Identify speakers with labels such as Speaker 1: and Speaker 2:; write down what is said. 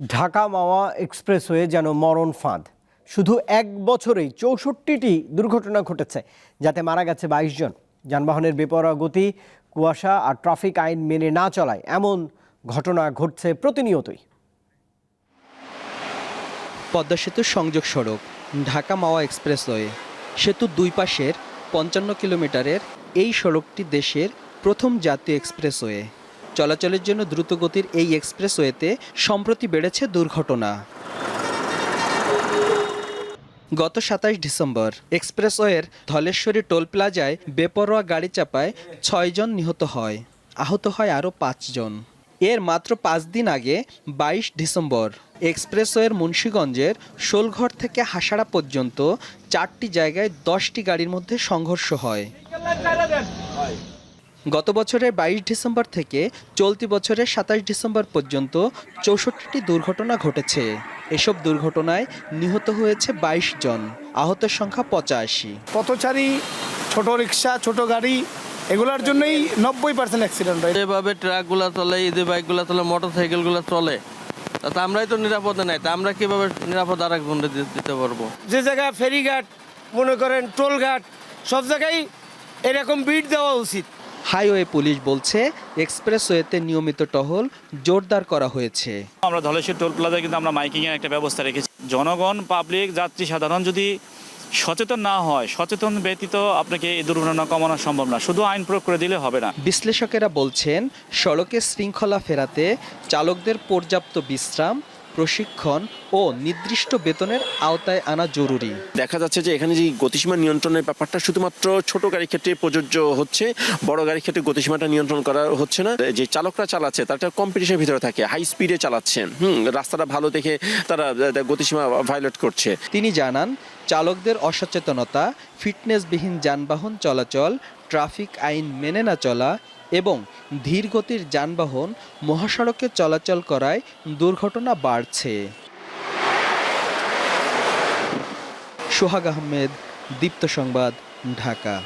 Speaker 1: ঢাকা মাওয়া expressway যেন মরণ ফাঁদ। শুধু এক বছরেই চৌষট্টিটি দুর্ঘটনা ঘটেছে, যাতে মারা গেছে বাইশ জন। যানবাহনের বেপরোয়া গতি, কুয়াশা আর ট্রাফিক আইন মেনে না চলায় এমন ঘটনা ঘটছে প্রতিনিয়তই।
Speaker 2: পদ্মা সেতুর সংযোগ সড়ক, ঢাকা মাওয়া এক্সপ্রেসওয়ে। সেতুর দুই পাশের পঞ্চান্ন কিলোমিটারের এই সড়কটি দেশের প্রথম জাতীয় এক্সপ্রেসওয়ে। চলাচলের জন্য দ্রুতগতির এই এক্সপ্রেসওয়েতে সম্প্রতি বেড়েছে দুর্ঘটনা। গত সাতাশ ডিসেম্বর, এক্সপ্রেসওয়ের ধলেশ্বরী টোল প্লাজায় বেপরোয়া গাড়ি চাপায় ছয়জন নিহত হয়, আহত হয় আরও পাঁচজন। এর মাত্র পাঁচ দিন আগে, বাইশ ডিসেম্বর, এক্সপ্রেসওয়ের মুন্সীগঞ্জের শোলঘর থেকে হাসাড়া পর্যন্ত চারটি জায়গায় দশটি গাড়ির মধ্যে সংঘর্ষ হয়। গত বছরের বাইশ ডিসেম্বর থেকে চলতি বছরের সাতাশ ডিসেম্বর পর্যন্ত চৌষট্টিটি দুর্ঘটনা ঘটেছে। এসব দুর্ঘটনায় নিহত হয়েছে বাইশ জন আহতের সংখ্যা পঁচাশি।
Speaker 3: পথচারী ছোট রিক্সা ছোট গাড়ি এগুলোর জন্যই নব্বই পার্সেন্ট অ্যাক্সিডেন্ট হয়।
Speaker 4: যেভাবে ট্রাকগুলো চলে ইদি বাইকগুলো চলে মোটর সাইকেলগুলো চলে তা আমরাই তো নিরাপদে নাই তা আমরা কীভাবে নিরাপদ আর একজনকে দিতে পারব?
Speaker 3: যে জায়গায় ফেরিঘাট মনে করেন টোলঘাট সব জায়গায় এরকম বিট দেওয়া উচিত।
Speaker 2: হাইওয়ে পুলিশ বলছে এক্সপ্রেসওয়েতে নিয়মিত টহল জোরদার করা হয়েছে।
Speaker 5: আমরা ধলেশ্বর টোল প্লাজায় কিন্তু আমরা মাইকিং এর একটা ব্যবস্থা রেখেছি। জনগণ পাবলিক যাত্রী সাধারণ যদি সচেতন না হয় সচেতন ব্যতীত আপনাকে এই দুর্ঘটনা কমানো সম্ভব না। শুধু আইন প্রয়োগ করে দিলে হবে না।
Speaker 2: বিশ্লেষকেরা বলছেন সড়কে শৃঙ্খলা ফেরাতে চালকদের পর্যাপ্ত বিশ্রাম প্রশিক্ষণ ও নির্দিষ্ট বেতনের আওতায় আনা জরুরি।
Speaker 6: দেখা যাচ্ছে যে এখানে যে গতিসীমা নিয়ন্ত্রণের ব্যাপারটা শুধুমাত্র ছোট গাড়ির ক্ষেত্রে প্রযোজ্য হচ্ছে বড় গাড়ির ক্ষেত্রে গতিসীমাটা নিয়ন্ত্রণ করা হচ্ছে না। যে চালকরা চালাচ্ছে তার একটা কম্পিটিশনের ভিতরে থাকে হাই স্পিডে চালাচ্ছে হুম রাস্তাটা ভালো দেখে তারা গতিসীমা ভায়োলেট করছে।
Speaker 2: তিনি জানান চালকদের অসচেতনতা ফিটনেসবিহীন যানবাহন চলাচল ট্রাফিক আইন মেনে না চলা এবং ধীর গতির যানবাহন মহাসড়কে চলাচল করায় দুর্ঘটনা বাড়ছে। সোহাগ আহমেদ, দীপ্ত সংবাদ, ঢাকা।